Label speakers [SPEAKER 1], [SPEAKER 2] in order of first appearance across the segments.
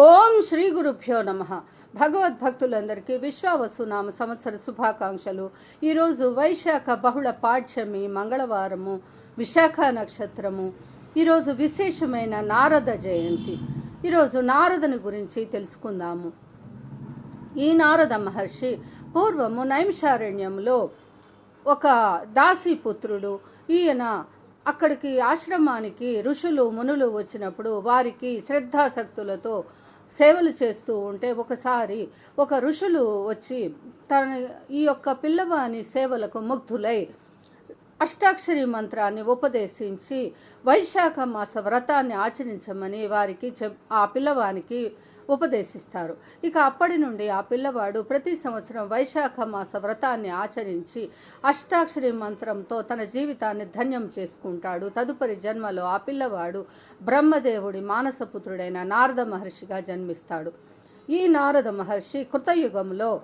[SPEAKER 1] ఓం శ్రీ గురుభ్యో నమ. భగవద్భక్తులందరికీ విశ్వావసునామ సంవత్సర శుభాకాంక్షలు. ఈరోజు వైశాఖ బహుళ పాఠ్యమి మంగళవారము విశాఖ నక్షత్రము. ఈరోజు విశేషమైన నారద జయంతి. ఈరోజు నారదుని గురించి తెలుసుకుందాము. ఈ నారద మహర్షి పూర్వము నైమిషారణ్యంలో ఒక దాసీపుత్రుడు ఈయన అక్కడికి ఆశ్రమానికి ఋషులు మునులు వచ్చినప్పుడు వారికి శ్రద్ధాశక్తులతో సేవలు చేస్తూ ఉంటే ఒకసారి ఒక ఋషులు వచ్చి తన ఈ యొక్క పిల్లవాని సేవలకు ముగ్ధులై అష్టాక్షరి మంత్రాన్ని ఉపదేశించి వైశాఖ మాస వ్రతాన్ని ఆచరించమని వారికి చెప్ ఆ పిల్లవానికి ఉపదేశిస్తారు. ఇక అప్పటి నుండి ఆ పిల్లవాడు ప్రతి సంవత్సరం వైశాఖ మాస వ్రతాన్ని ఆచరించి అష్టాక్షరి మంత్రంతో తన జీవితాన్ని ధన్యం చేసుకుంటాడు. తదుపరి జన్మలో ఆ పిల్లవాడు బ్రహ్మదేవుడి మానసపుత్రుడైన నారద మహర్షిగా జన్మిస్తాడు. ఈ నారద మహర్షి కృతయుగంలో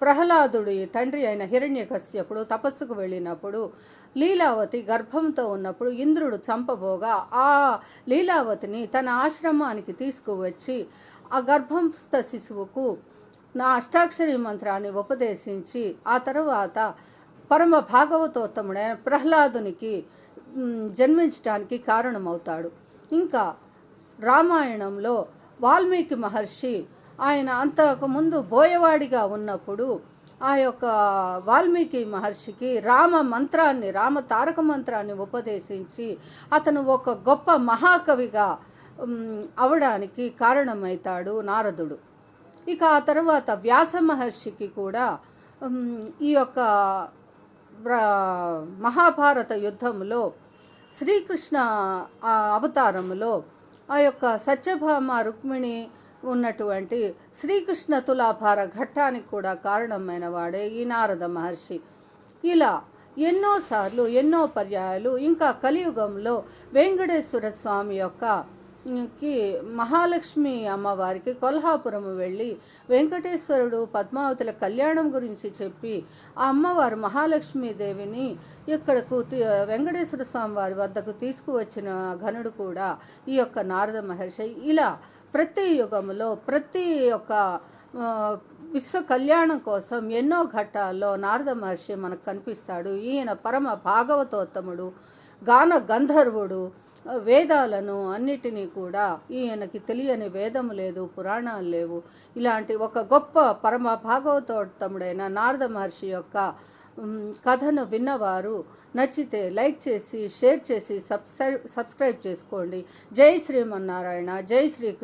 [SPEAKER 1] ప్రహ్లాదుడి తండ్రి అయిన హిరణ్యకశ్యపుడు తపస్సుకు వెళ్ళినప్పుడు లీలావతి గర్భంతో ఉన్నప్పుడు ఇంద్రుడు చంపబోగా ఆ లీలావతిని తన ఆశ్రమానికి తీసుకువచ్చి ఆ గర్భస్థ శిశువుకు నా అష్టాక్షరి మంత్రాన్ని ఉపదేశించి ఆ తర్వాత పరమ భాగవతోత్తముడైన ప్రహ్లాదునికి మ్, జన్మించడానికి కారణమవుతాడు. ఇంకా రామాయణంలో వాల్మీకి మహర్షి ఆయన అంతకుముందు బోయవాడిగా ఉన్నప్పుడు ఆ యొక్క వాల్మీకి మహర్షికి రామ మంత్రాన్ని రామ తారక మంత్రాన్ని ఉపదేశించి అతను ఒక గొప్ప మహాకవిగా అవడానికి కారణమవుతాడు నారదుడు. ఇక ఆ తర్వాత వ్యాస మహర్షికి కూడా ఈ యొక్క మహాభారత యుద్ధంలో శ్రీకృష్ణ అవతారంలో అవతారములో ఆ యొక్క సత్యభామ రుక్మిణి ఉన్నటువంటి శ్రీకృష్ణ తులాభార ఘట్టానికి కూడా కారణమైన వాడే ఈ నారద మహర్షి. ఇలా ఎన్నోసార్లు ఎన్నో పర్యాయాలు ఇంకా కలియుగంలో వెంకటేశ్వర స్వామి యొక్క కి మహాలక్ష్మి అమ్మవారికి కొల్హాపురం వెళ్ళి వెంకటేశ్వరుడు పద్మావతుల కళ్యాణం గురించి చెప్పి ఆ అమ్మవారు మహాలక్ష్మీదేవిని ఇక్కడకు వెంకటేశ్వర స్వామి వారి వద్దకు తీసుకువచ్చిన ఘనుడు కూడా ఈ యొక్క నారద మహర్షి. ఇలా ప్రతి యుగంలో ప్రతి ఒక్క విశ్వ కళ్యాణం కోసం ఎన్నో ఘట్టాల్లో నారద మహర్షి మనకు కనిపిస్తాడు. ఈయన పరమ భాగవతోత్తముడు గాన గంధర్వుడు వేదాలను అన్నిటినీ కూడా ఈయనకి తెలియని వేదము లేదు పురాణాలు లేవు. ఇలాంటి ఒక గొప్ప పరమ భాగవతోత్తముడైన నారద మహర్షి యొక్క కథను విన్నవారు నచ్చితే లైక్ చేసి షేర్ చేసి సబ్స్క్రైబ్ సబ్స్క్రైబ్ చేసుకోండి. జై శ్రీమన్నారాయణ జై శ్రీకృష్ణ.